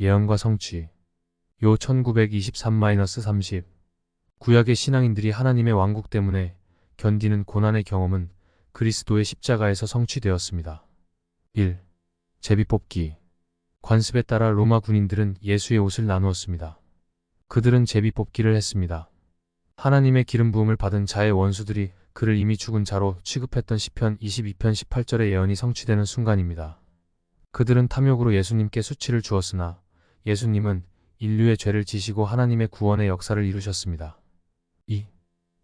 예언과 성취. 요 1923-30. 구약의 신앙인들이 하나님의 왕국 때문에 견디는 고난의 경험은 그리스도의 십자가에서 성취되었습니다. 1. 제비 뽑기. 관습에 따라 로마 군인들은 예수의 옷을 나누었습니다. 그들은 제비 뽑기를 했습니다. 하나님의 기름 부음을 받은 자의 원수들이 그를 이미 죽은 자로 취급했던 시편 22편 18절의 예언이 성취되는 순간입니다. 그들은 탐욕으로 예수님께 수치를 주었으나 예수님은 인류의 죄를 지시고 하나님의 구원의 역사를 이루셨습니다. 2.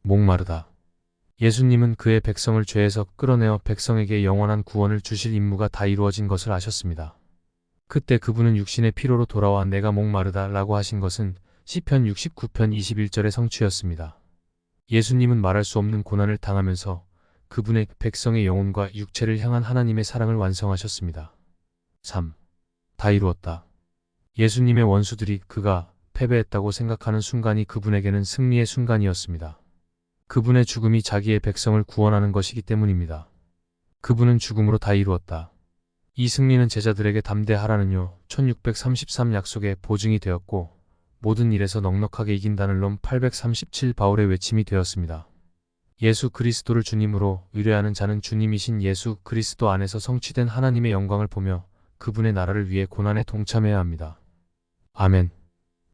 목마르다. 예수님은 그의 백성을 죄에서 끌어내어 백성에게 영원한 구원을 주실 임무가 다 이루어진 것을 아셨습니다. 그때 그분은 육신의 피로로 돌아와 내가 목마르다 라고 하신 것은 시편 69편 21절의 성취였습니다. 예수님은 말할 수 없는 고난을 당하면서 그분의 백성의 영혼과 육체를 향한 하나님의 사랑을 완성하셨습니다. 3. 다 이루었다. 예수님의 원수들이 그가 패배했다고 생각하는 순간이 그분에게는 승리의 순간이었습니다. 그분의 죽음이 자기의 백성을 구원하는 것이기 때문입니다. 그분은 죽음으로 다 이루었다. 이 승리는 제자들에게 담대하라는요 1633 약속의 보증이 되었고 모든 일에서 넉넉하게 이긴다는 롬 837 바울의 외침이 되었습니다. 예수 그리스도를 주님으로 의뢰하는 자는 주님이신 예수 그리스도 안에서 성취된 하나님의 영광을 보며 그분의 나라를 위해 고난에 동참해야 합니다. 아멘.